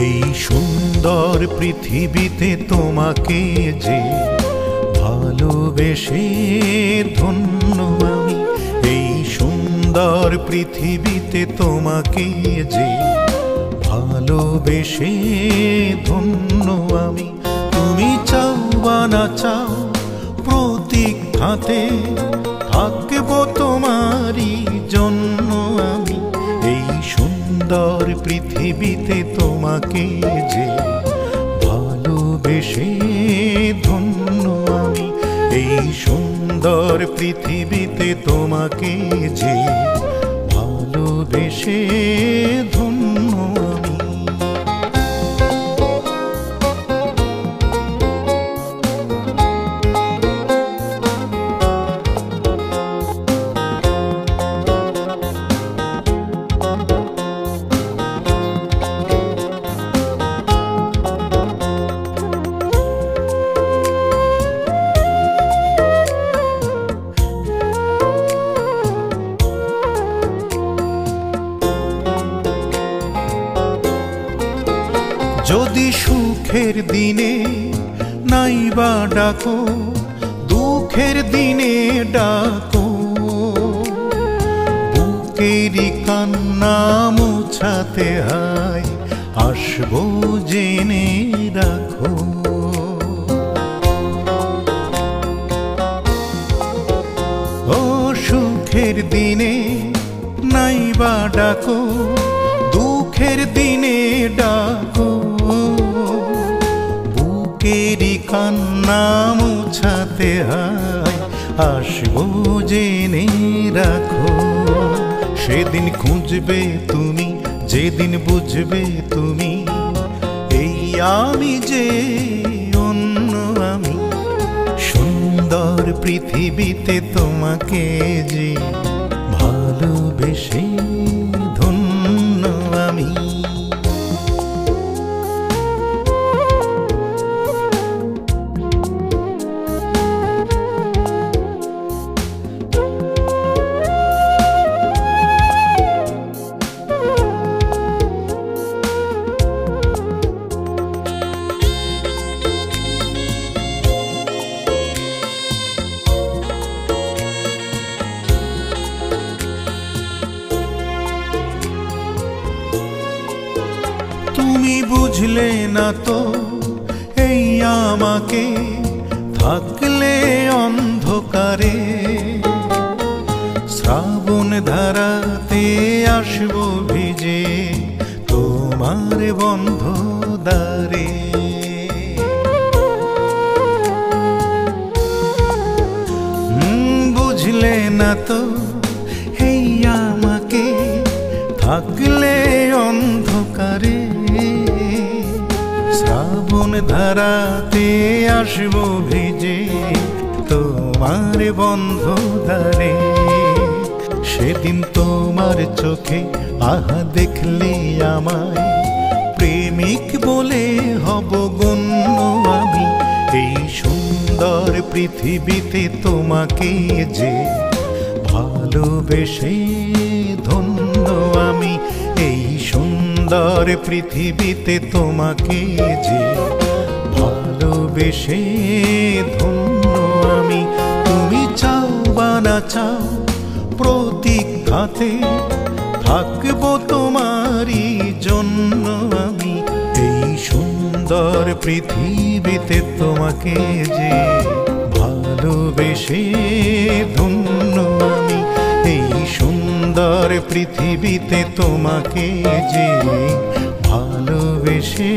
এই সুন্দর পৃথিবীতে তোমাকে যে ভালোবেসে ধন্য আমি, এই সুন্দর পৃথিবীতে তোমাকে যে ভালোবেসে ধন্য আমি। তুমি চাও বা না চাও প্রতীক্ষাতে থাকব সুন্দর পৃথিবীতে তোমাকে যে ভালোবেসে ধন্য আমি এই সুন্দর পৃথিবীতে তোমাকে যে ভালোবেসে ধন্য যদি সুখের দিনে নাইবা ডাকো, দুঃখের দিনে ডাকো। বুকেরই কান্না মুছাতে হয়, আসব জেনে রাখো। ও সুখের দিনে নাইবা ডাকো, দুঃখের দিনে ডাকো। বুকেরই কান্না মুছাতে হয়। আসব জেনে রাখো, সেদিন খুঁজবে তুমি, যেদিন বুঝবে তুমি, এই আমি যে অন্য আমি। সুন্দর পৃথিবীতে তোমাকে যে ভালোবেসে বুঝলে না তো এই আমাকে থাকলে অন্ধকারে। শ্রাবণ ধারাতে আসব ভিজে তোমার বন্ধ হুম, বুঝলে না তো এই আমাকে থাকলে ধারাতে আসব ভিজে তোমার বন্ধ দ্বারে সেদিন তোমার চোখে আহা দেখলে আমায়। প্রেমিক বলে হব গণ্য আমি। এই সুন্দর পৃথিবীতে তোমাকে যে ভালোবেসে ধন্য আমি। এই সুন্দর পৃথিবীতে তোমাকে যে ভালোবেসে ধন্য আমি। তুমি চাও বা না চাও প্রতীক্ষাতে থাকব তোমারই জন্য আমি। এই সুন্দর পৃথিবীতে তোমাকে যে ভালোবেসে ধন্য আমি। এই সুন্দর পৃথিবীতে তোমাকে যে ভালোবেসে